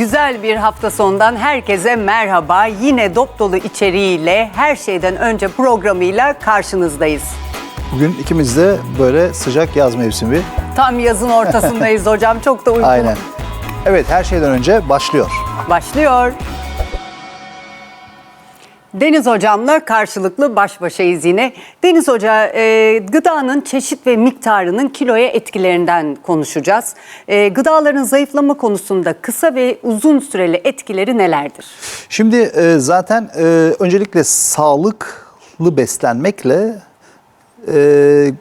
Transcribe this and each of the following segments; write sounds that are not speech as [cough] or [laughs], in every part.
Güzel bir hafta sonundan herkese merhaba. Yine dop dolu içeriğiyle her şeyden önce programıyla karşınızdayız. Bugün ikimiz de böyle sıcak yaz mevsimi. Tam yazın ortasındayız hocam. Çok da uygun. [laughs] Aynen. Evet her şeyden önce başlıyor. Başlıyor. Deniz Hocam'la karşılıklı baş başayız yine. Deniz Hoca, e, gıdanın çeşit ve miktarının kiloya etkilerinden konuşacağız. E, gıdaların zayıflama konusunda kısa ve uzun süreli etkileri nelerdir? Şimdi e, zaten e, öncelikle sağlıklı beslenmekle e,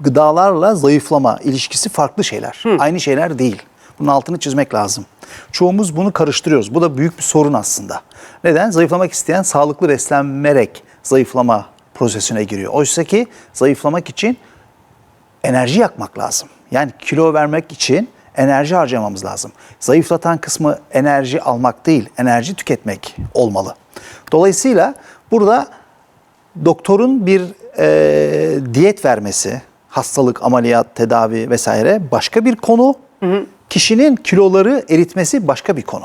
gıdalarla zayıflama ilişkisi farklı şeyler. Aynı şeyler değil. Bunun altını çizmek lazım. Çoğumuz bunu karıştırıyoruz. Bu da büyük bir sorun aslında. Neden? Zayıflamak isteyen sağlıklı beslenmerek zayıflama prosesine giriyor. Oysa ki zayıflamak için enerji yakmak lazım. Yani kilo vermek için enerji harcamamız lazım. Zayıflatan kısmı enerji almak değil, enerji tüketmek olmalı. Dolayısıyla burada doktorun bir e, diyet vermesi, hastalık, ameliyat, tedavi vesaire başka bir konu. Kişinin kiloları eritmesi başka bir konu.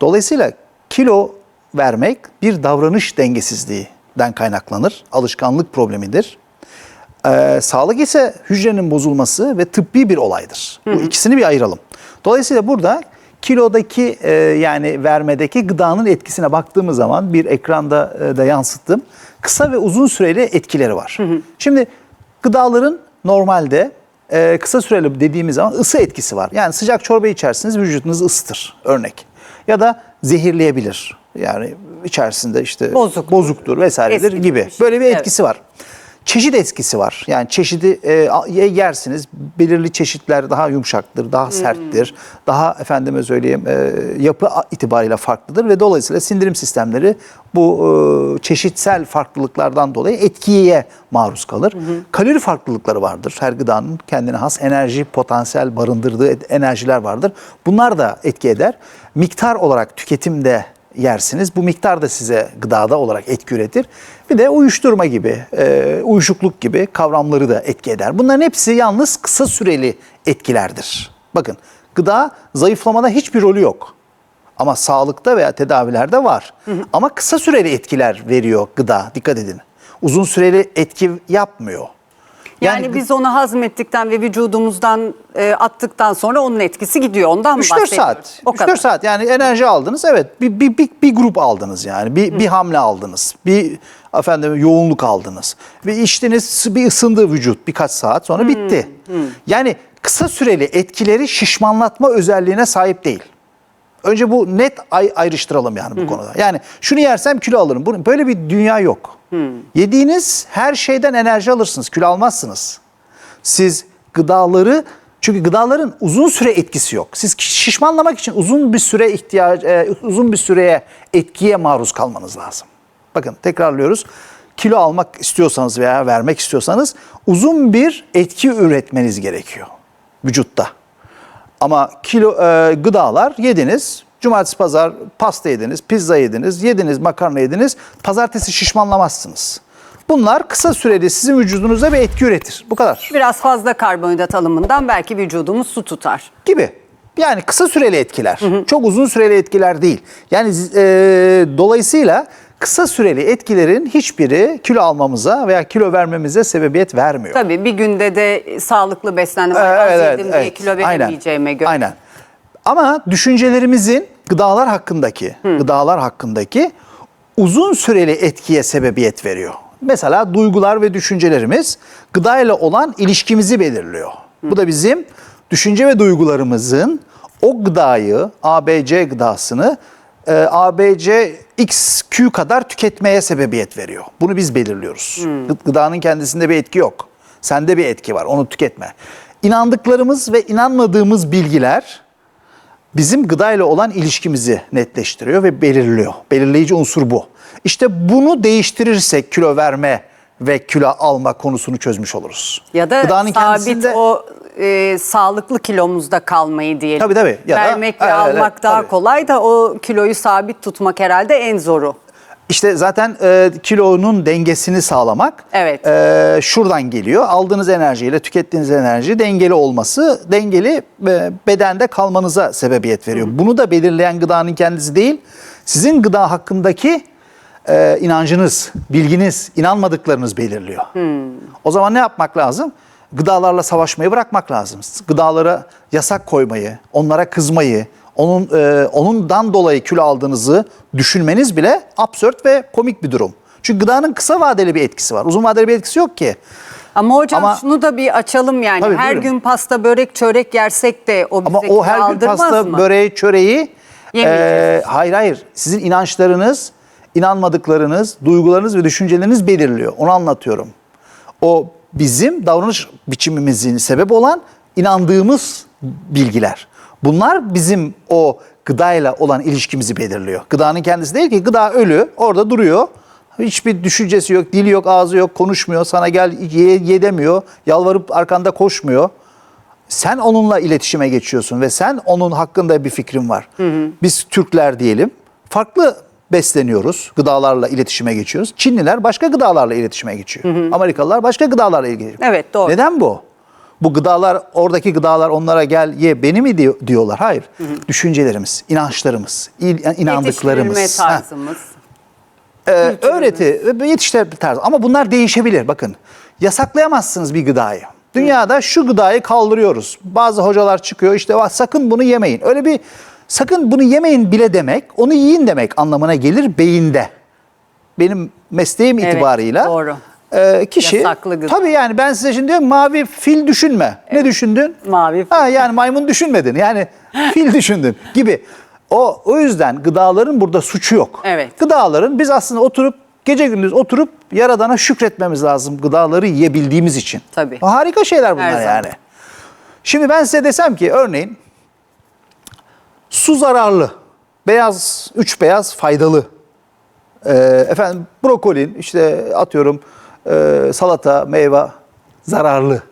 Dolayısıyla kilo vermek bir davranış dengesizliğinden kaynaklanır. Alışkanlık problemidir. Ee, sağlık ise hücrenin bozulması ve tıbbi bir olaydır. Bu ikisini bir ayıralım. Dolayısıyla burada kilodaki e, yani vermedeki gıdanın etkisine baktığımız zaman bir ekranda e, da yansıttım. Kısa ve uzun süreli etkileri var. Şimdi gıdaların normalde e, kısa süreli dediğimiz zaman ısı etkisi var. Yani sıcak çorba içersiniz vücudunuz ısıtır örnek. Ya da zehirleyebilir. Yani içerisinde işte Bozuk. bozuktur vesairedir Eski gibi. bir şey. Böyle bir etkisi var. Çeşit etkisi var. Yani çeşidi e, yersiniz. Belirli çeşitler daha yumuşaktır, daha serttir. Daha efendime söyleyeyim e, yapı itibariyle farklıdır ve dolayısıyla sindirim sistemleri bu e, çeşitsel farklılıklardan dolayı etkiye maruz kalır. Kalori farklılıkları vardır. Her gıdanın kendine has enerji potansiyel barındırdığı enerjiler vardır. Bunlar da etki eder. Miktar olarak tüketimde yersiniz. Bu miktar da size gıdada olarak etki üretir. Bir de uyuşturma gibi, e, uyuşukluk gibi kavramları da etki eder. Bunların hepsi yalnız kısa süreli etkilerdir. Bakın gıda zayıflamada hiçbir rolü yok. Ama sağlıkta veya tedavilerde var. Ama kısa süreli etkiler veriyor gıda. Dikkat edin. Uzun süreli etki yapmıyor. Yani, gı- biz onu hazmettikten ve vücudumuzdan e, attıktan sonra onun etkisi gidiyor. Ondan mı 3-4 bahsediyoruz? saat. O 3-4 kadar. saat yani enerji aldınız. Evet bir, bir, bir, bir grup aldınız yani. Bir, bir hamle aldınız. Bir efendim yoğunluk aldınız. Ve içtiniz bir ısındı vücut birkaç saat sonra bitti. Yani kısa süreli etkileri şişmanlatma özelliğine sahip değil. Önce bu net ay- ayrıştıralım yani bu konuda. Yani şunu yersem kilo alırım. Böyle bir dünya yok. Yediğiniz her şeyden enerji alırsınız. Kilo almazsınız. Siz gıdaları çünkü gıdaların uzun süre etkisi yok. Siz şişmanlamak için uzun bir süre ihtiyaç e, uzun bir süreye etkiye maruz kalmanız lazım. Bakın tekrarlıyoruz. Kilo almak istiyorsanız veya vermek istiyorsanız uzun bir etki üretmeniz gerekiyor vücutta. Ama kilo e, gıdalar yediniz. Cumartesi pazar pasta yediniz, pizza yediniz, yediniz makarna yediniz. Pazartesi şişmanlamazsınız. Bunlar kısa sürede sizin vücudunuza bir etki üretir. Bu kadar. Biraz fazla karbonhidrat alımından belki vücudumuz su tutar. Gibi. Yani kısa süreli etkiler. Çok uzun süreli etkiler değil. Yani e, dolayısıyla kısa süreli etkilerin hiçbiri kilo almamıza veya kilo vermemize sebebiyet vermiyor. Tabii bir günde de sağlıklı beslendim, Ee, evet, yedim evet, diye kilo Aynen. veremeyeceğime göre. Aynen. Ama düşüncelerimizin gıdalar hakkındaki, gıdalar hakkındaki uzun süreli etkiye sebebiyet veriyor. Mesela duygular ve düşüncelerimiz gıdayla olan ilişkimizi belirliyor. Bu da bizim düşünce ve duygularımızın o gıdayı, ABC gıdasını e, ABC XQ kadar tüketmeye sebebiyet veriyor. Bunu biz belirliyoruz. Gı- Gıdanın kendisinde bir etki yok. Sende bir etki var, onu tüketme. İnandıklarımız ve inanmadığımız bilgiler bizim gıdayla olan ilişkimizi netleştiriyor ve belirliyor. Belirleyici unsur bu. İşte bunu değiştirirsek kilo verme ve kilo alma konusunu çözmüş oluruz. Ya da Gıdanın sabit kendisinde- o e, sağlıklı kilomuzda kalmayı diyelim. Tabii, tabii. Ya da- Vermek ve Evet, almak evet, daha tabii. kolay da o kiloyu sabit tutmak herhalde en zoru. İşte zaten e, kilonun dengesini sağlamak Evet. e, şuradan geliyor. Aldığınız enerjiyle tükettiğiniz enerji dengeli olması dengeli e, bedende kalmanıza sebebiyet veriyor. Bunu da belirleyen gıdanın kendisi değil, sizin gıda hakkındaki e, inancınız, bilginiz, inanmadıklarınız belirliyor. O zaman ne yapmak lazım? Gıdalarla savaşmayı bırakmak lazım. Gıdalara yasak koymayı, onlara kızmayı, onun e, onundan dolayı kilo aldığınızı düşünmeniz bile absürt ve komik bir durum. Çünkü gıdanın kısa vadeli bir etkisi var. Uzun vadeli bir etkisi yok ki. Ama hocam Ama- şunu da bir açalım yani. Tabii, her buyurun. gün pasta, börek, çörek yersek de o bize Ama o her gün pasta, mı? böreği, çöreği e, hayır hayır. Sizin inançlarınız, inanmadıklarınız, duygularınız ve düşünceleriniz belirliyor. Onu anlatıyorum. O bizim davranış biçimimizin sebep olan inandığımız bilgiler. Bunlar bizim o gıdayla olan ilişkimizi belirliyor. Gıdanın kendisi değil ki gıda ölü orada duruyor. Hiçbir düşüncesi yok, dili yok, ağzı yok, konuşmuyor, sana gel ye, ye demiyor, yalvarıp arkanda koşmuyor. Sen onunla iletişime geçiyorsun ve sen onun hakkında bir fikrin var. Biz Türkler diyelim farklı besleniyoruz, gıdalarla iletişime geçiyoruz. Çinliler başka gıdalarla iletişime geçiyor. Amerikalılar başka gıdalarla ilgili. Evet, doğru. Neden bu? Bu gıdalar, oradaki gıdalar onlara gel ye beni mi diyor- diyorlar? Hayır. Düşüncelerimiz, inançlarımız, inandıklarımız. Yetiştirilme tarzımız. Ee, öğreti ve yetiştirme tarzı. Ama bunlar değişebilir. Bakın yasaklayamazsınız bir gıdayı. Dünyada şu gıdayı kaldırıyoruz. Bazı hocalar çıkıyor işte "Vah, sakın bunu yemeyin. Öyle bir sakın bunu yemeyin bile demek onu yiyin demek anlamına gelir beyinde. Benim mesleğim Evet, itibarıyla. doğru. e, kişi Yasaklı gıda. tabii yani ben size şimdi diyorum mavi fil düşünme. Ne düşündün? Mavi fil. Ha, yani maymun düşünmedin. Yani [laughs] fil düşündün gibi. O o yüzden gıdaların burada suçu yok. Evet. Gıdaların biz aslında oturup gece gündüz oturup yaradana şükretmemiz lazım gıdaları yiyebildiğimiz için. Tabii. Harika şeyler bunlar Her zaman. yani. Şimdi ben size desem ki örneğin su zararlı. Beyaz, üç beyaz faydalı. Ee, efendim brokolin, işte atıyorum e, salata, meyve zararlı.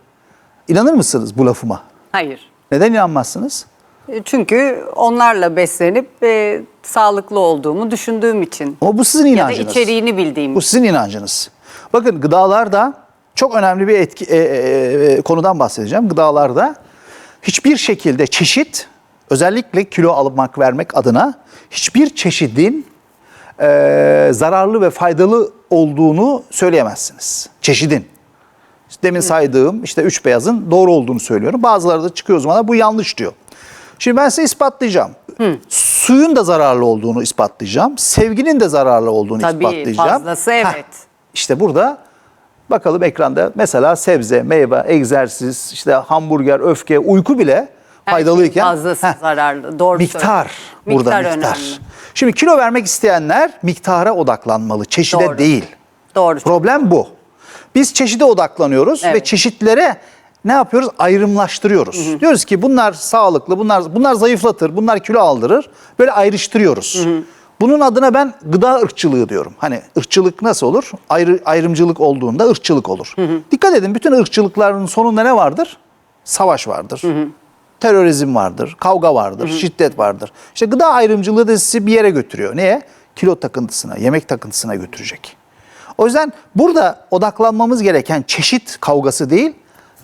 İnanır mısınız bu lafıma? Hayır. Neden inanmazsınız? E, Çünkü onlarla beslenip e, sağlıklı olduğumu düşündüğüm için. Ama bu sizin Ya da inancınız. içeriğini bildiğim Bu sizin inancınız. Bakın gıdalarda çok önemli bir etki, e, e, e, konudan bahsedeceğim. Gıdalarda hiçbir şekilde çeşit, özellikle kilo almak vermek adına hiçbir çeşidin e, zararlı ve faydalı olduğunu söyleyemezsiniz. Çeşidin. Demin saydığım işte üç beyazın doğru olduğunu söylüyorum. Bazıları da çıkıyor o zaman bu yanlış diyor. Şimdi ben size ispatlayacağım. Suyun da zararlı olduğunu ispatlayacağım. Sevginin de zararlı olduğunu Tabii, ispatlayacağım. fazlası evet. işte burada bakalım ekranda mesela sebze, meyve, egzersiz, işte hamburger, öfke, uyku bile faydalıyken fazlası Heh, zararlı. Doğru miktar söylüyorsun. burada Miktar miktar. önemli. Şimdi kilo vermek isteyenler miktara odaklanmalı, çeşide Doğru. değil. Doğru. Problem bu. Biz çeşide odaklanıyoruz ve Evet. çeşitlere ne yapıyoruz? Ayrımlaştırıyoruz. Diyoruz ki bunlar sağlıklı, bunlar bunlar zayıflatır, bunlar kilo aldırır. Böyle ayrıştırıyoruz. Bunun adına ben gıda ırkçılığı diyorum. Hani ırkçılık nasıl olur? Ayrı, ayrımcılık olduğunda ırkçılık olur. Dikkat edin bütün ırkçılıkların sonunda ne vardır? Savaş vardır. Terörizm vardır, kavga vardır, şiddet vardır. İşte gıda ayrımcılığı da sizi bir yere götürüyor. Neye? Kilo takıntısına, yemek takıntısına götürecek. O yüzden burada odaklanmamız gereken çeşit kavgası değil,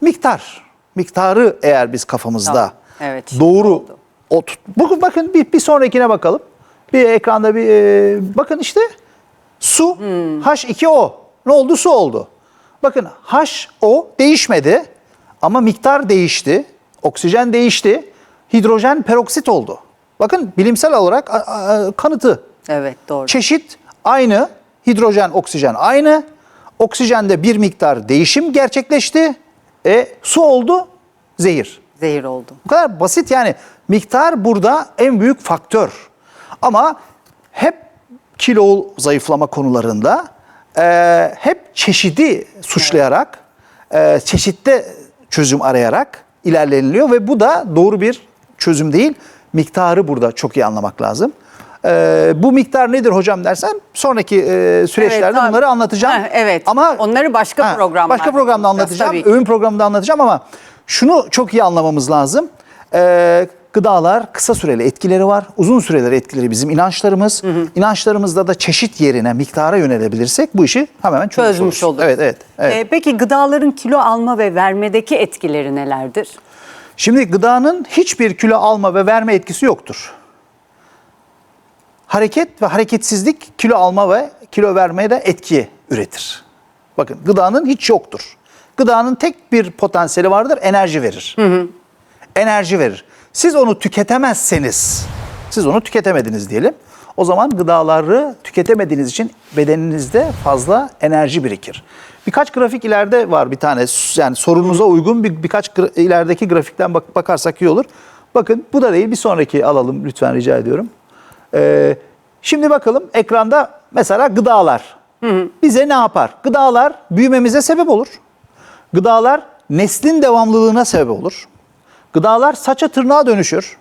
miktar. Miktarı eğer biz kafamızda Tamam. Evet, doğru oldu. Bugün bakın bir, bir sonrakine bakalım. Bir ekranda bir e, bakın işte su Hmm. H2O. Ne oldu? Su oldu. Bakın HO değişmedi ama miktar değişti. Oksijen değişti. Hidrojen peroksit oldu. Bakın bilimsel olarak kanıtı. Evet doğru. Çeşit aynı, hidrojen, oksijen aynı. Oksijende bir miktar değişim gerçekleşti. E su oldu, zehir. Zehir oldu. Bu kadar basit yani. Miktar burada en büyük faktör. Ama hep kilo zayıflama konularında e, hep çeşidi suçlayarak, e, çeşitte çözüm arayarak ilerleniliyor ve bu da doğru bir çözüm değil. Miktarı burada çok iyi anlamak lazım. E, bu miktar nedir hocam dersen sonraki e, süreçlerde Evet, tabii. bunları anlatacağım. Heh, evet. Onları başka programlarda Başka programda anlatacağım. Öğün programda anlatacağım ama şunu çok iyi anlamamız lazım. Ee, Gıdalar kısa süreli etkileri var. Uzun süreli etkileri bizim inançlarımız. İnançlarımızda da çeşit yerine miktara yönelebilirsek bu işi hemen çözmüş, Çözmüş oluruz. olur. Evet, evet. evet. Ee, peki gıdaların kilo alma ve vermedeki etkileri nelerdir? Şimdi gıdanın hiçbir kilo alma ve verme etkisi yoktur. Hareket ve hareketsizlik kilo alma ve kilo vermeye de etki üretir. Bakın gıdanın hiç yoktur. Gıdanın tek bir potansiyeli vardır, enerji verir. Enerji verir. Siz onu tüketemezseniz, siz onu tüketemediniz diyelim. O zaman gıdaları tüketemediğiniz için bedeninizde fazla enerji birikir. Birkaç grafik ileride var bir tane. Yani sorunuza uygun bir birkaç gra- ilerideki grafikten bak, bakarsak iyi olur. Bakın bu da değil bir sonraki alalım lütfen rica ediyorum. Ee, şimdi bakalım ekranda mesela gıdalar. Bize ne yapar? Gıdalar büyümemize sebep olur. Gıdalar neslin devamlılığına sebep olur. Gıdalar saça tırnağa dönüşür.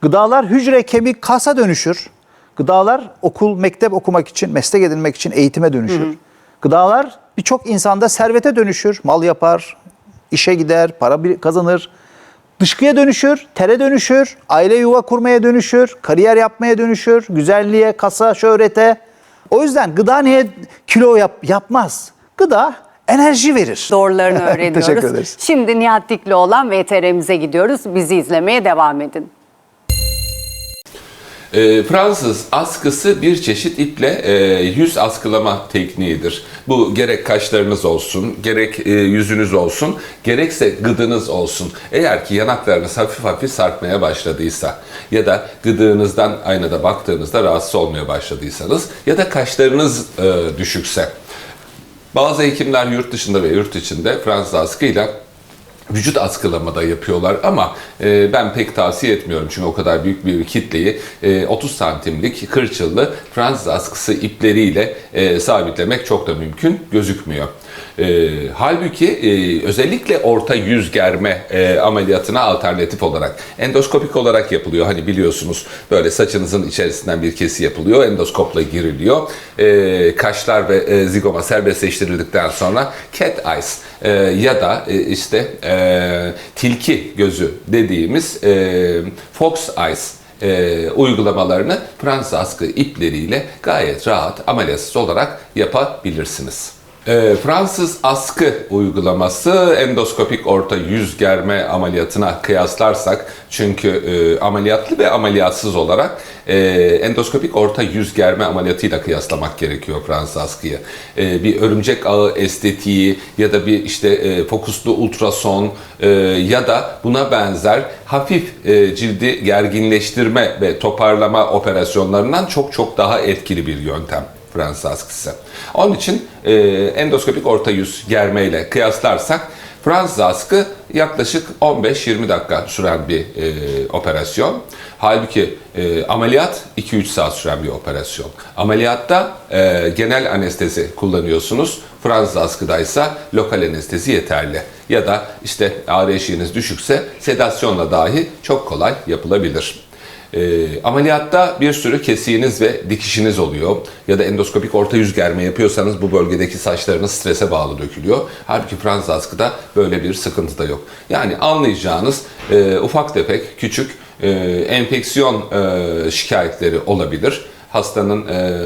Gıdalar hücre, kemik, kasa dönüşür. Gıdalar okul, mektep okumak için, meslek edinmek için eğitime dönüşür. Gıdalar birçok insanda servete dönüşür. Mal yapar, işe gider, para kazanır. Dışkıya dönüşür, tere dönüşür, aile yuva kurmaya dönüşür, kariyer yapmaya dönüşür, güzelliğe, kasa, şöhrete. O yüzden gıda niye kilo yap, yapmaz? Gıda enerji verir. Doğrularını [laughs] öğreniyoruz. Teşekkür ederiz. Şimdi Nihat Dikli olan VTR'mize gidiyoruz. Bizi izlemeye devam edin. E, Fransız askısı bir çeşit iple e, yüz askılama tekniğidir. Bu gerek kaşlarınız olsun, gerek e, yüzünüz olsun, gerekse gıdınız olsun. Eğer ki yanaklarınız hafif hafif sarkmaya başladıysa ya da gıdığınızdan aynada baktığınızda rahatsız olmaya başladıysanız ya da kaşlarınız e, düşükse bazı hekimler yurt dışında ve yurt içinde Fransız askıyla vücut askılamada yapıyorlar ama e, ben pek tavsiye etmiyorum çünkü o kadar büyük bir kitleyi e, 30 santimlik kırçıllı Fransız askısı ipleriyle e, sabitlemek çok da mümkün gözükmüyor. E, halbuki e, özellikle orta yüz germe e, ameliyatına alternatif olarak endoskopik olarak yapılıyor. Hani biliyorsunuz böyle saçınızın içerisinden bir kesi yapılıyor, endoskopla giriliyor. E, kaşlar ve e, zigoma serbestleştirildikten sonra cat eyes e, ya da e, işte e, tilki gözü dediğimiz e, fox eyes e, uygulamalarını Fransız askı ipleriyle gayet rahat ameliyatsız olarak yapabilirsiniz. E, Fransız askı uygulaması endoskopik orta yüz germe ameliyatına kıyaslarsak çünkü e, ameliyatlı ve ameliyatsız olarak e, endoskopik orta yüz germe ameliyatıyla kıyaslamak gerekiyor Fransız askıyı. E, bir örümcek ağı estetiği ya da bir işte e, fokuslu ultrason e, ya da buna benzer hafif e, cildi gerginleştirme ve toparlama operasyonlarından çok çok daha etkili bir yöntem. Fransız askısı. Onun için e, endoskopik orta yüz germeyle kıyaslarsak Fransız askı yaklaşık 15-20 dakika süren bir e, operasyon. Halbuki e, ameliyat 2-3 saat süren bir operasyon. Ameliyatta e, genel anestezi kullanıyorsunuz. Fransız askıdaysa lokal anestezi yeterli. Ya da işte ağrı eşiğiniz düşükse sedasyonla dahi çok kolay yapılabilir. E, ameliyatta bir sürü kesiğiniz ve dikişiniz oluyor. Ya da endoskopik orta yüz germe yapıyorsanız bu bölgedeki saçlarınız strese bağlı dökülüyor. Halbuki Fransız askıda böyle bir sıkıntı da yok. Yani anlayacağınız e, ufak tefek, küçük e, enfeksiyon e, şikayetleri olabilir hastanın e,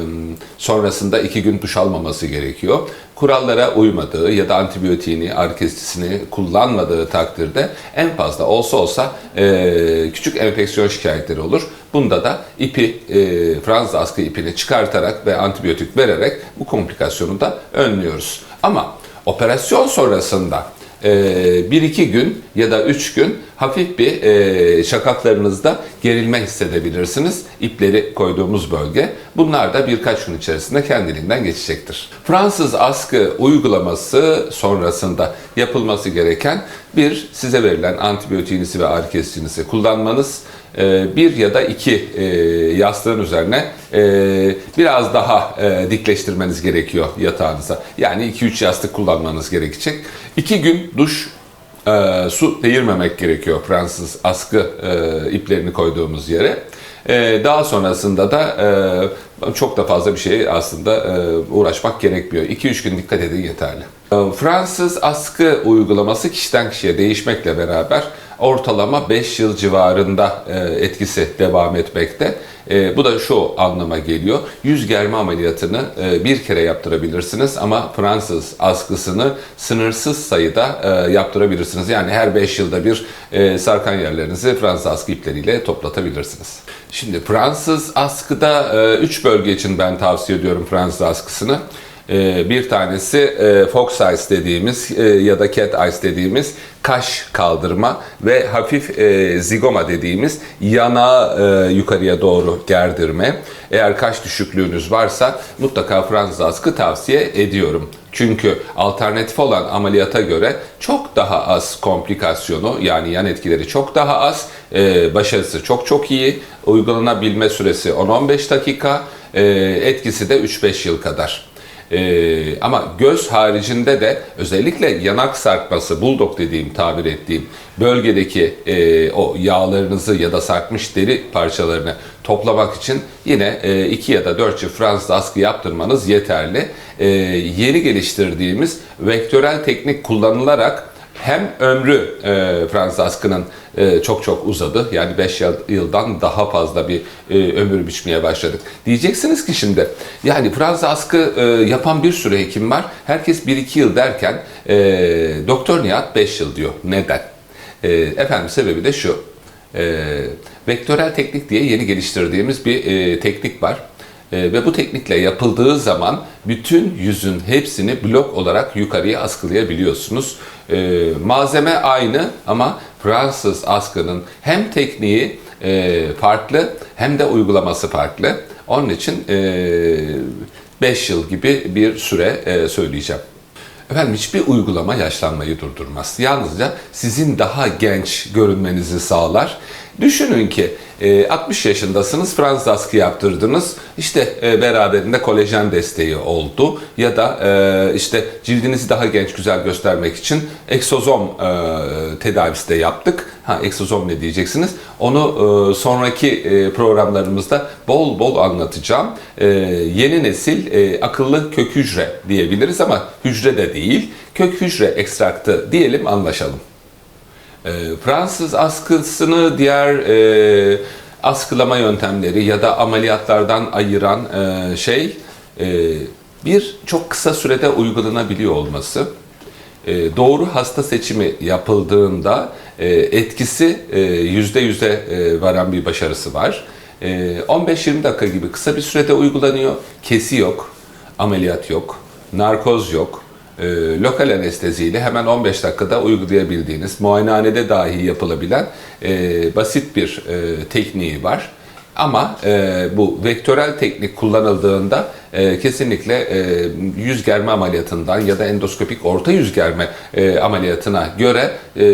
sonrasında iki gün duş almaması gerekiyor. Kurallara uymadığı ya da antibiyotiğini, ağrı kesicini kullanmadığı takdirde en fazla olsa olsa e, küçük enfeksiyon şikayetleri olur. Bunda da ipi, e, Fransız askı ipini çıkartarak ve antibiyotik vererek bu komplikasyonu da önlüyoruz. Ama operasyon sonrasında e, bir iki gün ya da üç gün hafif bir e, şakaklarınızda gerilme hissedebilirsiniz. İpleri koyduğumuz bölge. Bunlar da birkaç gün içerisinde kendiliğinden geçecektir. Fransız askı uygulaması sonrasında yapılması gereken bir size verilen antibiyotiğinizi ve ağrı kesicinizi kullanmanız, e, bir ya da iki e, yastığın üzerine e, biraz daha dikleştirmeniz gerekiyor yatağınıza. Yani 2-3 yastık kullanmanız gerekecek. 2 gün duş e, su değirmemek gerekiyor Fransız askı e, iplerini koyduğumuz yere. E, daha sonrasında da e, çok da fazla bir şey aslında e, uğraşmak gerekmiyor. 2-3 gün dikkat edin yeterli. Fransız askı uygulaması kişiden kişiye değişmekle beraber ortalama 5 yıl civarında e, etkisi devam etmekte. E, bu da şu anlama geliyor. Yüz germe ameliyatını e, bir kere yaptırabilirsiniz ama Fransız askısını sınırsız sayıda yaptırabilirsiniz. Yani her 5 yılda bir sarkan yerlerinizi Fransız askı ipleriyle toplatabilirsiniz. Şimdi Fransız askıda 3 bölge için ben tavsiye ediyorum Fransız askısını. Ee, Bir tanesi e, fox eyes dediğimiz e, ya da cat eyes dediğimiz kaş kaldırma ve hafif e, zigoma dediğimiz yanağı e, yukarıya doğru gerdirme. Eğer kaş düşüklüğünüz varsa mutlaka Fransız askı tavsiye ediyorum. Çünkü alternatif olan ameliyata göre çok daha az komplikasyonu yani yan etkileri çok daha az, başarısı çok çok iyi, uygulanabilme süresi 10-15 dakika, etkisi de 3-5 yıl kadar. Ee, ama göz haricinde de özellikle yanak sarkması, bulldog dediğim, tabir ettiğim bölgedeki e, o yağlarınızı ya da sarkmış deri parçalarını toplamak için yine 2 ya da 4 yıl Fransız askı yaptırmanız yeterli. E, yeni geliştirdiğimiz vektörel teknik kullanılarak hem ömrü e, Fransız askının e, çok çok uzadı. Yani 5 yıldan daha fazla bir e, ömür biçmeye başladık. Diyeceksiniz ki şimdi yani Fransız askı e, yapan bir sürü hekim var. Herkes 1-2 yıl derken e, Doktor Nihat 5 yıl diyor. Neden? E, efendim sebebi de şu. E, vektörel teknik diye yeni geliştirdiğimiz bir e, teknik var. E, ve bu teknikle yapıldığı zaman bütün yüzün hepsini blok olarak yukarıya askılayabiliyorsunuz. E, malzeme aynı ama Fransız askının hem tekniği e, farklı hem de uygulaması farklı. Onun için 5 yıl gibi bir süre e, söyleyeceğim. Efendim hiçbir uygulama yaşlanmayı durdurmaz. Yalnızca sizin daha genç görünmenizi sağlar. Düşünün ki e, 60 yaşındasınız, Fransız askı yaptırdınız. İşte e, beraberinde kolajen desteği oldu ya da e, işte cildinizi daha genç güzel göstermek için eksozom e, tedavisi de yaptık. Ha eksozom ne diyeceksiniz? Onu e, sonraki e, programlarımızda bol bol anlatacağım. E, yeni nesil e, akıllı kök hücre diyebiliriz ama hücre de değil. Kök hücre ekstraktı diyelim anlaşalım. E, Fransız askısını diğer e, askılama yöntemleri ya da ameliyatlardan ayıran e, şey e, bir çok kısa sürede uygulanabiliyor olması. E, doğru hasta seçimi yapıldığında e, etkisi e, yüzde yüze e, varan bir başarısı var. E, 15-20 dakika gibi kısa bir sürede uygulanıyor. Kesi yok, ameliyat yok, narkoz yok, e, lokal anesteziyle hemen 15 dakikada uygulayabildiğiniz, muayenehanede dahi yapılabilen e, basit bir e, tekniği var. Ama e, bu vektörel teknik kullanıldığında e, kesinlikle e, yüz germe ameliyatından ya da endoskopik orta yüz germe e, ameliyatına göre e,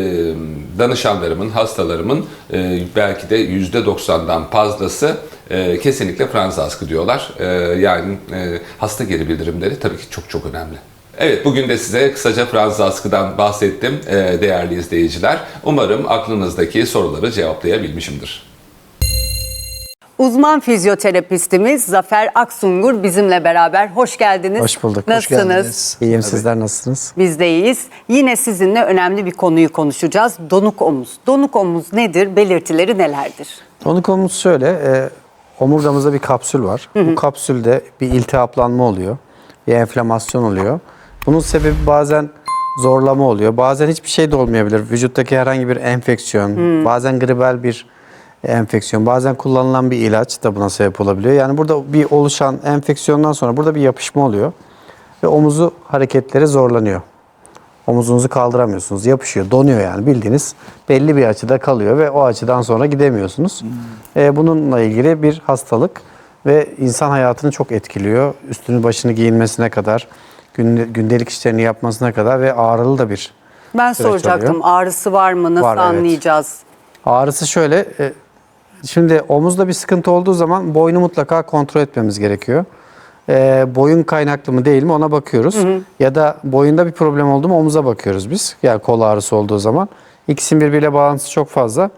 danışanlarımın, hastalarımın e, belki de %90'dan fazlası e, kesinlikle Fransız askı diyorlar. E, yani e, hasta geri bildirimleri tabii ki çok çok önemli. Evet bugün de size kısaca Fransız askıdan bahsettim e, değerli izleyiciler. Umarım aklınızdaki soruları cevaplayabilmişimdir. Uzman fizyoterapistimiz Zafer Aksungur bizimle beraber. Hoş geldiniz. Hoş bulduk. Hoş Nasılsınız? geldiniz. İyiyim sizler nasılsınız? Biz de iyiyiz. Yine sizinle önemli bir konuyu konuşacağız. Donuk omuz. Donuk omuz nedir? Belirtileri nelerdir? Onu konumuz şöyle. E, omurgamızda bir kapsül var. Bu kapsülde bir iltihaplanma oluyor. Bir enflamasyon oluyor. Bunun sebebi bazen zorlama oluyor. Bazen hiçbir şey de olmayabilir. Vücuttaki herhangi bir enfeksiyon, bazen gribel bir enfeksiyon, bazen kullanılan bir ilaç da buna sebep olabiliyor. Yani burada bir oluşan enfeksiyondan sonra burada bir yapışma oluyor ve omuzu hareketleri zorlanıyor. Omuzunuzu kaldıramıyorsunuz. Yapışıyor, donuyor yani bildiğiniz belli bir açıda kalıyor ve o açıdan sonra gidemiyorsunuz. Ee, bununla ilgili bir hastalık ve insan hayatını çok etkiliyor. Üstünü başını giyinmesine kadar, gündelik işlerini yapmasına kadar ve ağrılı da bir Ben Süreç soracaktım oluyor. ağrısı var mı? Nasıl Var, evet. anlayacağız? Ağrısı şöyle, e, şimdi omuzda bir sıkıntı olduğu zaman boynu mutlaka kontrol etmemiz gerekiyor. E, boyun kaynaklı mı değil mi ona bakıyoruz. Ya da boyunda bir problem oldu mu omuza bakıyoruz biz. Yani kol ağrısı olduğu zaman. İkisinin birbiriyle bağlantısı çok fazla.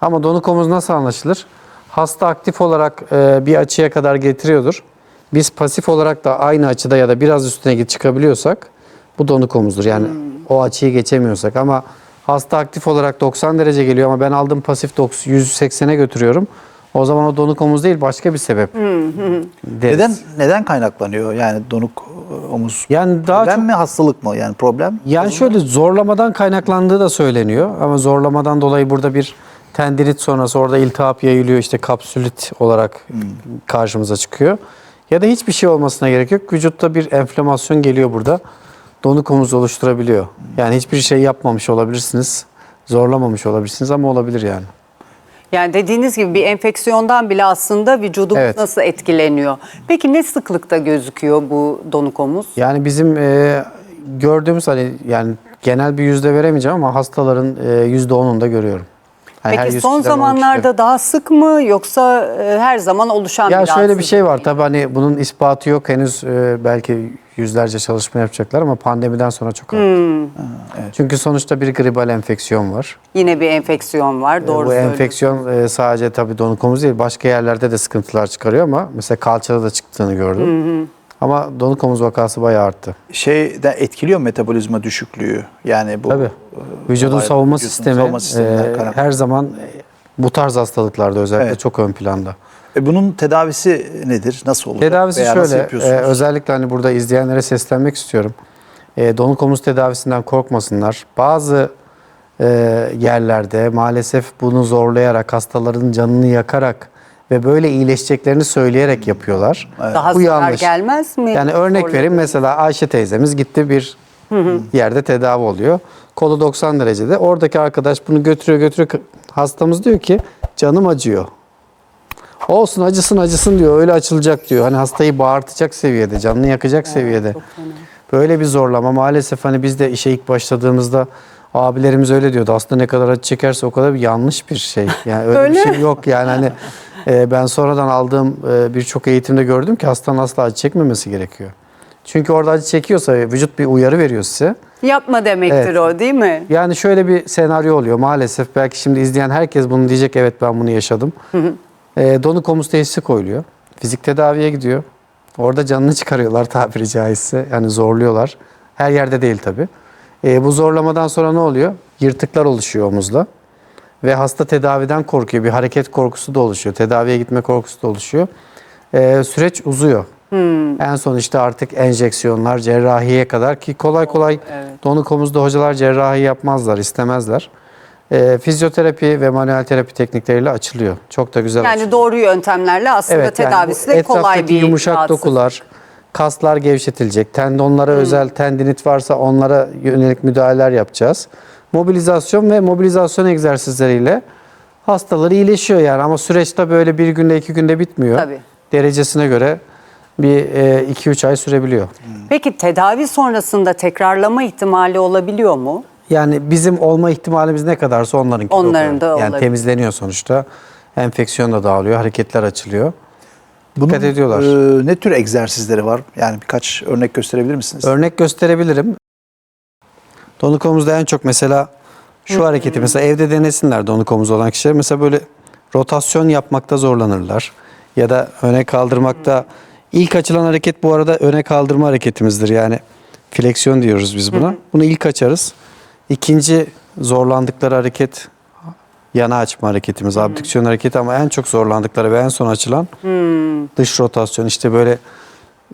Ama donuk omuz nasıl anlaşılır? Hasta aktif olarak e, bir açıya kadar getiriyordur. Biz pasif olarak da aynı açıda ya da biraz üstüne git çıkabiliyorsak Bu donuk omuzdur. Yani o açıyı geçemiyorsak ama hasta aktif olarak 90 derece geliyor ama ben aldım pasif 90 180'e götürüyorum. O zaman o donuk omuz değil başka bir sebep. deriz. Neden neden kaynaklanıyor yani donuk e, omuz? Yani daha problem çok mi hastalık mı yani problem? Yani şöyle zorlamadan kaynaklandığı da söyleniyor ama zorlamadan dolayı burada bir tendinit sonrası orada iltihap yayılıyor işte kapsülit olarak karşımıza çıkıyor. Ya da hiçbir şey olmasına gerek yok. Vücutta bir enflamasyon geliyor burada. Donuk omuz oluşturabiliyor. Yani hiçbir şey yapmamış olabilirsiniz. Zorlamamış olabilirsiniz ama olabilir yani. Yani dediğiniz gibi bir enfeksiyondan bile aslında vücudumuz Evet. nasıl etkileniyor? Peki ne sıklıkta gözüküyor bu donuk omuz? Yani bizim e, gördüğümüz hani yani genel bir yüzde veremeyeceğim ama hastaların e, yüzde onunda görüyorum. Yani Peki 100 son zamanlarda daha sık mı yoksa e, her zaman oluşan Ya bir şöyle bir rahatsızlık şey var mı? tabii hani bunun ispatı yok henüz e, belki yüzlerce çalışma yapacaklar ama pandemiden sonra çok arttı. Hmm. Çünkü sonuçta bir gribal enfeksiyon var. Yine bir enfeksiyon var. E, Doğru Bu enfeksiyon e, sadece tabii donuk omuz değil başka yerlerde de sıkıntılar çıkarıyor ama mesela kalçada da çıktığını gördüm. Ama donuk omuz vakası bayağı arttı. Şey de etkiliyor metabolizma düşüklüğü? Yani bu Tabii. e, Vücudun olay- savunma vücudun sistemi savunma sisteminden e, kaynaklı. her zaman bu tarz hastalıklarda özellikle Evet. çok ön planda. E, bunun tedavisi nedir? Nasıl olur? Tedavisi Veya nasıl şöyle, yapıyorsunuz? e, özellikle hani burada izleyenlere seslenmek istiyorum. E, donuk omuz tedavisinden korkmasınlar. Bazı e, yerlerde maalesef bunu zorlayarak, hastaların canını yakarak ve böyle iyileşeceklerini söyleyerek yapıyorlar. Daha Bu zarar yanlış. gelmez mi? Yani örnek vereyim mesela Ayşe teyzemiz gitti bir yerde tedavi oluyor. Kolu 90 derecede. Oradaki arkadaş bunu götürüyor götürüyor. Hastamız diyor ki canım acıyor. Olsun acısın acısın diyor. Öyle açılacak diyor. Hani hastayı bağırtacak seviyede, canını yakacak seviyede. Böyle bir zorlama maalesef hani biz de işe ilk başladığımızda abilerimiz öyle diyordu. Aslında ne kadar acı çekerse o kadar yanlış bir şey. Yani öyle, bir Öyle. şey yok. Yani hani [laughs] e, ben sonradan aldığım e, birçok eğitimde gördüm ki hastanın asla acı çekmemesi gerekiyor. Çünkü orada acı çekiyorsa vücut bir uyarı veriyor size. Yapma demektir Evet. o değil mi? Yani şöyle bir senaryo oluyor maalesef. Belki şimdi izleyen herkes bunu diyecek. Evet ben bunu yaşadım. Ee, donuk omuz teşhisi koyuluyor. Fizik tedaviye gidiyor. Orada canını [laughs] çıkarıyorlar tabiri caizse. Yani zorluyorlar. Her yerde değil tabii. Ee, bu zorlamadan sonra ne oluyor? Yırtıklar oluşuyor omuzda. Ve hasta tedaviden korkuyor. Bir hareket korkusu da oluşuyor. Tedaviye gitme korkusu da oluşuyor. Ee, süreç uzuyor. En son işte artık enjeksiyonlar, cerrahiye kadar ki kolay kolay donuk omuzda hocalar cerrahi yapmazlar, istemezler. Ee, fizyoterapi ve manuel terapi teknikleriyle açılıyor. Çok da güzel Yani açılıyor. doğru yöntemlerle aslında yani bu tedavisi de kolay bir yumuşak rahatsızlık. dokular, kaslar gevşetilecek. Tendonlara özel tendinit varsa onlara yönelik müdahaleler yapacağız. Mobilizasyon ve mobilizasyon egzersizleriyle hastaları iyileşiyor yani ama süreçte böyle bir günde iki günde bitmiyor. Tabii. Derecesine göre bir 2-3 ay sürebiliyor. Peki tedavi sonrasında tekrarlama ihtimali olabiliyor mu? Yani bizim olma ihtimalimiz ne kadarsa onlarınki Onların da Yani olabilir. temizleniyor sonuçta. Enfeksiyon da dağılıyor, hareketler açılıyor. Bunun, dikkat ediyorlar. e, ne tür egzersizleri var? Yani birkaç örnek gösterebilir misiniz? Örnek gösterebilirim. Donuk omuzda en çok mesela şu hareketi mesela evde denesinler donuk omuz olan kişiler. Mesela böyle rotasyon yapmakta zorlanırlar. Ya da öne kaldırmakta. ilk açılan hareket bu arada öne kaldırma hareketimizdir. Yani fleksiyon diyoruz biz buna. Bunu ilk açarız. İkinci zorlandıkları hareket yana açma hareketimiz, abdüksiyon hareketi ama en çok zorlandıkları ve en son açılan dış rotasyon. İşte böyle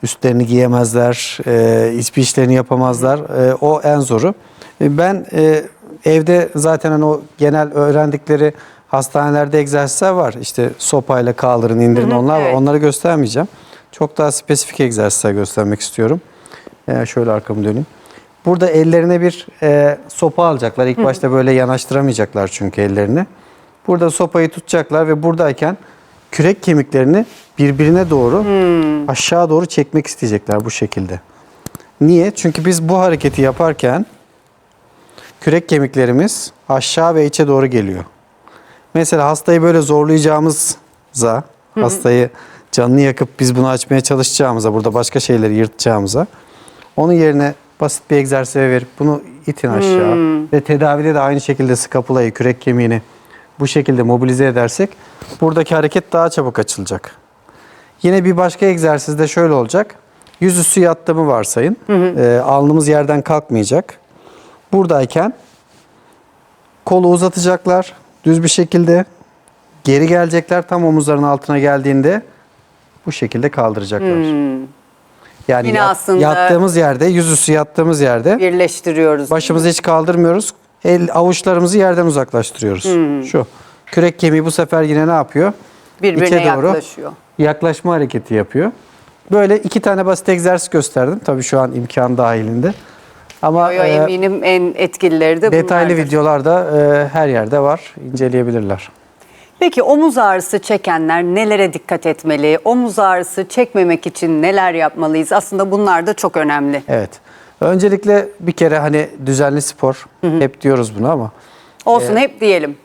üstlerini giyemezler, e, hiçbir işlerini yapamazlar. E, o en zoru. E, ben e, evde zaten hani o genel öğrendikleri hastanelerde egzersizler var. İşte sopayla kaldırın, indirin onlar var. evet. Onları göstermeyeceğim. Çok daha spesifik egzersizler göstermek istiyorum. E, şöyle arkamı döneyim. Burada ellerine bir e, sopa alacaklar. İlk başta böyle yanaştıramayacaklar çünkü ellerini. Burada sopayı tutacaklar ve buradayken kürek kemiklerini birbirine doğru aşağı doğru çekmek isteyecekler bu şekilde. Niye? Çünkü biz bu hareketi yaparken kürek kemiklerimiz aşağı ve içe doğru geliyor. Mesela hastayı böyle zorlayacağımızda, hastayı canını yakıp biz bunu açmaya çalışacağımıza, burada başka şeyleri yırtacağımıza, onun yerine basit bir egzersiz verip bunu itin aşağı ve tedavide de aynı şekilde skapulayı, kürek kemiğini bu şekilde mobilize edersek buradaki hareket daha çabuk açılacak. Yine bir başka egzersiz de şöyle olacak. yüzüstü yattığımı varsayın. Ee, alnımız yerden kalkmayacak. Buradayken kolu uzatacaklar düz bir şekilde. Geri gelecekler tam omuzların altına geldiğinde bu şekilde kaldıracaklar. Yani Yine yat- aslında- yattığımız yerde, yüzüstü yattığımız yerde Birleştiriyoruz. başımızı hiç kaldırmıyoruz. El avuçlarımızı yerden uzaklaştırıyoruz. Şu. Kürek kemiği bu sefer yine ne yapıyor? Birbirine İçe doğru yaklaşıyor. yaklaşma hareketi yapıyor. Böyle iki tane basit egzersiz gösterdim. Tabii şu an imkan dahilinde. Ama Yo, yo, e, eminim en etkilileri de detaylı bunlardır. videolarda e, her yerde var. İnceleyebilirler. Peki omuz ağrısı çekenler nelere dikkat etmeli? Omuz ağrısı çekmemek için neler yapmalıyız? Aslında bunlar da çok önemli. Evet. Öncelikle bir kere hani düzenli spor. Hep diyoruz bunu ama. Olsun hep diyelim.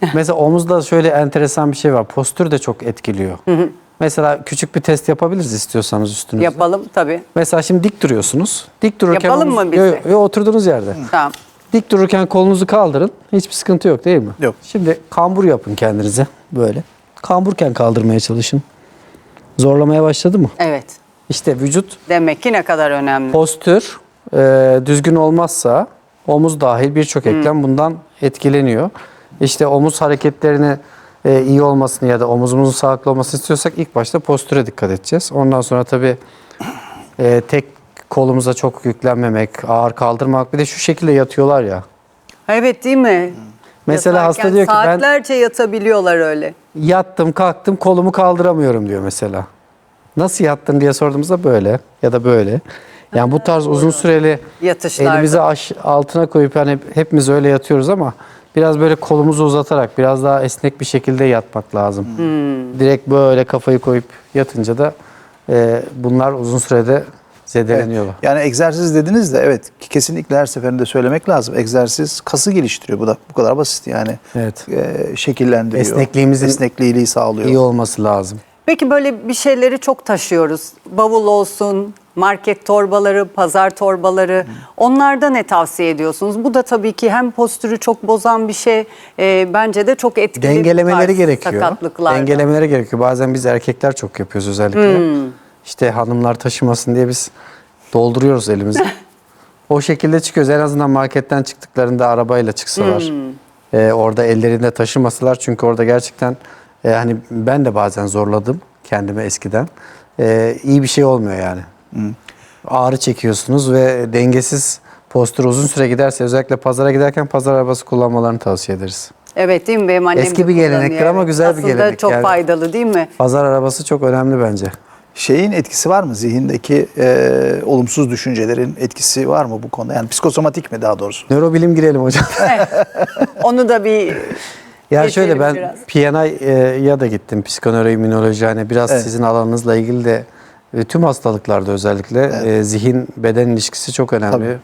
[laughs] Mesela omuzda şöyle enteresan bir şey var. Postür de çok etkiliyor. Mesela küçük bir test yapabiliriz istiyorsanız üstünüzde. Yapalım tabii. Mesela şimdi dik duruyorsunuz. Dik dururken Yapalım mı omuz- biz Yo, de? yo, oturduğunuz yerde. Tamam. Dik dururken kolunuzu kaldırın. Hiçbir sıkıntı yok değil mi? Yok. Şimdi kambur yapın kendinize böyle. Kamburken kaldırmaya çalışın. Zorlamaya başladı mı? Evet. İşte vücut Demek ki ne kadar önemli. postür e, düzgün olmazsa omuz dahil birçok eklem bundan etkileniyor. İşte omuz hareketlerini e, iyi olmasını ya da omuzumuzun sağlıklı olmasını istiyorsak ilk başta postüre dikkat edeceğiz. Ondan sonra tabii e, tek kolumuza çok yüklenmemek, ağır kaldırmak. Bir de şu şekilde yatıyorlar ya. Evet değil mi? Mesela Yatarken hasta diyor ki ben saatlerce yatabiliyorlar öyle. yattım kalktım kolumu kaldıramıyorum diyor mesela. Nasıl yattın diye sorduğumuzda böyle ya da böyle. Yani bu tarz uzun süreli Yatışlarda. elimizi aş- altına koyup hani hepimiz öyle yatıyoruz ama biraz böyle kolumuzu uzatarak biraz daha esnek bir şekilde yatmak lazım. Hmm. Direkt böyle kafayı koyup yatınca da e, bunlar uzun sürede zedeleniyorlar. Yani egzersiz dediniz de evet kesinlikle her seferinde söylemek lazım. Egzersiz kası geliştiriyor. Bu da bu kadar basit yani. Evet. Ee, şekillendiriyor. Esnekliğimizin esnekliği sağlıyor. İyi olması lazım. Peki böyle bir şeyleri çok taşıyoruz. Bavul olsun, market torbaları, pazar torbaları. Onlarda ne tavsiye ediyorsunuz? Bu da tabii ki hem postürü çok bozan bir şey, e, bence de çok etkili dengelemeleri gerekiyor. Dengelemeleri gerekiyor. Bazen biz erkekler çok yapıyoruz özellikle. İşte hanımlar taşımasın diye biz dolduruyoruz elimizi. [laughs] o şekilde çıkıyoruz. En azından marketten çıktıklarında arabayla çıksalar. e, orada ellerinde taşımasalar. Çünkü orada gerçekten e, hani ben de bazen zorladım kendimi eskiden. E, iyi bir şey olmuyor yani. Ağrı çekiyorsunuz ve dengesiz postür uzun süre giderse özellikle pazara giderken pazar arabası kullanmalarını tavsiye ederiz. Evet değil mi? Benim annem Eski bir gelenektir ama güzel bir Aslında gelenek çok yani. faydalı değil mi? Pazar arabası çok önemli bence. Şeyin etkisi var mı? Zihindeki e, olumsuz düşüncelerin etkisi var mı bu konuda? Yani psikosomatik mi daha doğrusu? Nörobilim girelim hocam. [laughs] Onu da bir [laughs] ya şöyle ben. PNI'ya da gittim. Psikonöroimmünoloji hani biraz Evet. sizin alanınızla ilgili de e, tüm hastalıklarda özellikle e, zihin beden ilişkisi çok önemli.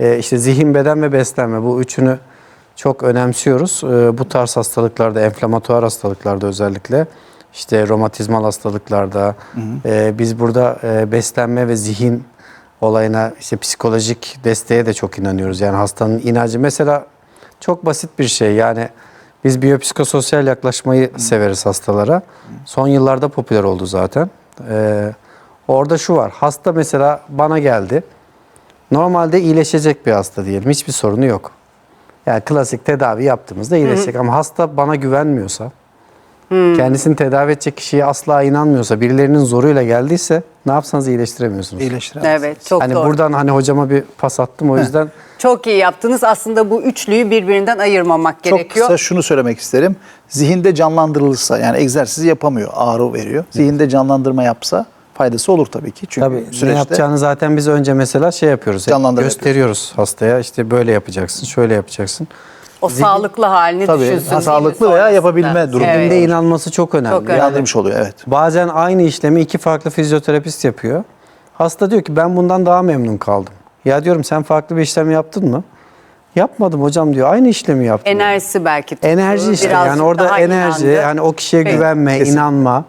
E, işte zihin, beden ve beslenme bu üçünü çok önemsiyoruz. E, bu tarz hastalıklarda, enflamatuar hastalıklarda özellikle işte romatizmal hastalıklarda e, biz burada e, beslenme ve zihin olayına işte psikolojik desteğe de çok inanıyoruz. Yani hastanın inancı mesela çok basit bir şey. Yani biz biyopsikososyal yaklaşmayı severiz hastalara. Son yıllarda popüler oldu zaten. Ee, orada şu var. Hasta mesela bana geldi. Normalde iyileşecek bir hasta diyelim. Hiçbir sorunu yok. Yani klasik tedavi yaptığımızda iyileşecek. Ama hasta bana güvenmiyorsa, kendisini tedavi edecek kişiye asla inanmıyorsa, birilerinin zoruyla geldiyse ne yapsanız iyileştiremiyorsunuz. İyileştiremez. evet çok hani doğru. buradan hani hocama bir pas attım o yüzden Çok iyi yaptınız. Aslında bu üçlüyü birbirinden ayırmamak Çok gerekiyor. kısa şunu söylemek isterim. Zihinde canlandırılırsa yani egzersiz yapamıyor, ağrı veriyor. Zihinde canlandırma yapsa faydası olur tabii ki. Çünkü Tabii ne süreçte yapacağını zaten biz önce mesela şey yapıyoruz. gösteriyoruz hastaya. İşte böyle yapacaksın, şöyle yapacaksın. o sağlıklı halini Tabii, düşünsün. sağlıklı veya yapabilme durumu. Evet. İnanması çok önemli. Çok önemli. Yardımcı oluyor evet. bazen aynı işlemi iki farklı fizyoterapist yapıyor. Hasta diyor ki ben bundan daha memnun kaldım. Ya diyorum sen farklı bir işlem yaptın mı? Yapmadım hocam diyor. Aynı işlemi yaptım. Enerjisi belki. tuttu. Enerji işte Birazcık yani orada enerji, inandı. yani o kişiye Evet. güvenme, Kesinlikle. inanma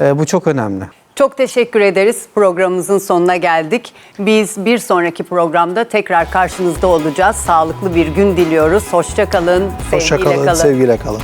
e, bu çok önemli. Çok teşekkür ederiz. Programımızın sonuna geldik. Biz bir sonraki programda tekrar karşınızda olacağız. Sağlıklı bir gün diliyoruz. Hoşça kalın, sevgiyle Hoşça kalın, kalın. sevgiyle kalın.